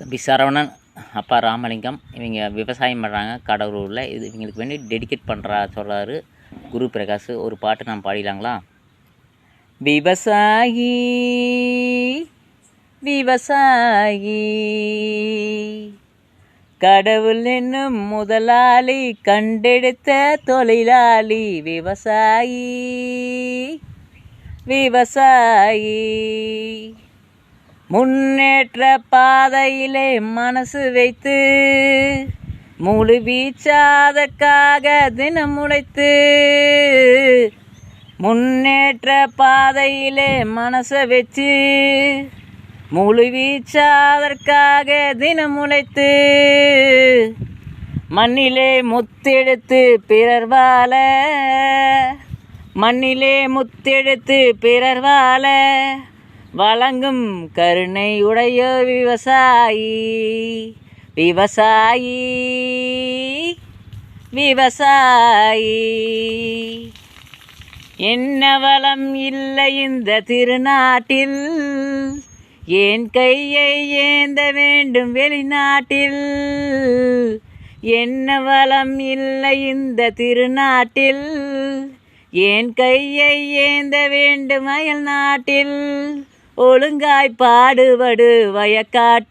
தம்பி சரவணன் அப்பா ராமலிங்கம் இவங்க விவசாயம் பண்ணுறாங்க கடலூரில். இது இவங்களுக்கு வேண்டி டெடிகேட் பண்ணுறா சொல்கிறாரு குரு பிரகாஷ். ஒரு பாட்டு நான் பாடிடலாங்களா? விவசாயி விவசாயி கடவுள் என்னும் முதலாளி கண்டெடுத்த தொழிலாளி விவசாயி விவசாயி. முன்னேற்ற பாதையிலே மனசு வைத்து முழு வீச்சாதற்காக தினம் உழைத்து முன்னேற்ற பாதையிலே மனசை வச்சு முழு வீச்சாதற்காக தினம் உழைத்து மண்ணிலே முத்தெடுத்து பிறர் வாழ மண்ணிலே முத்தெடுத்து பிறர் வாழ வழங்கும் கருணை உடைய விவசாயி. விவசாயி. விவசாயி. என்ன வளம் இல்லை இந்த திருநாட்டில்? என் கையை ஏந்த வேண்டும் வெளிநாட்டில்? என்ன வளம் இல்லை இந்த திருநாட்டில்? என் கையை ஏந்த வேண்டும் அயல் நாட்டில்? ஒழுங்காய் பாடுபடு வயக்காட்டி